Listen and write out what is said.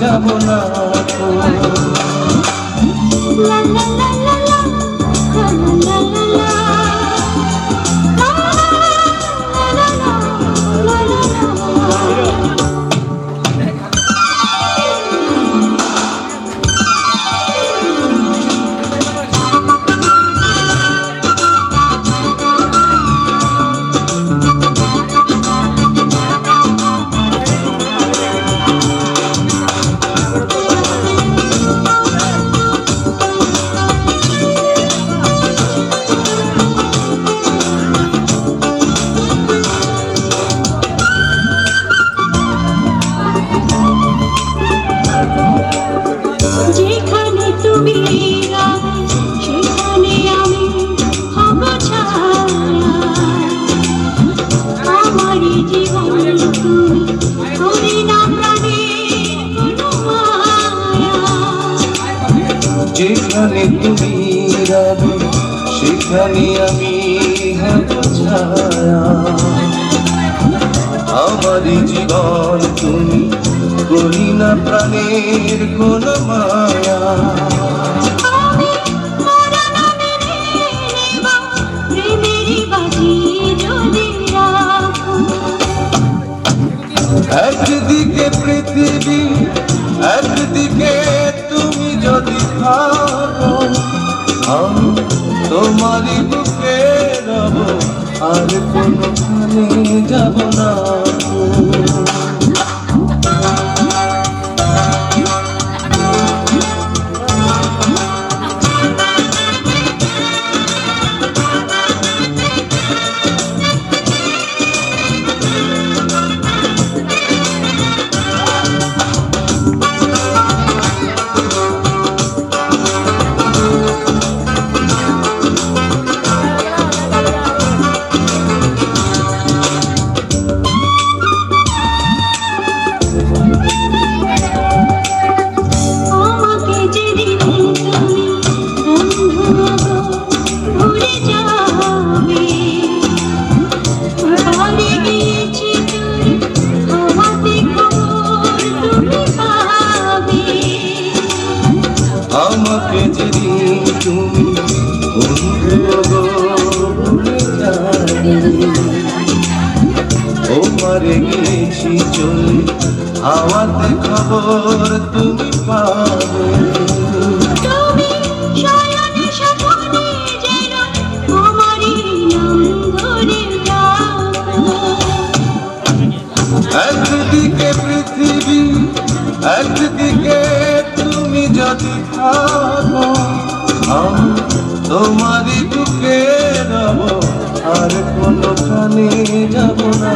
যাব না। যাবে সেখানে আমি হব ছায়া আমারই জীবন তুমি করি না প্রাণের কোন মায়া। একদিকে পৃথিবী Arif onu ও গেছি চলে হাওয়াতে খবর তুমি পাবে একদিকে পৃথিবী একদিকে তুমি যদি থাকো তোমারই বুকে রব আর কোনখানে যাব না।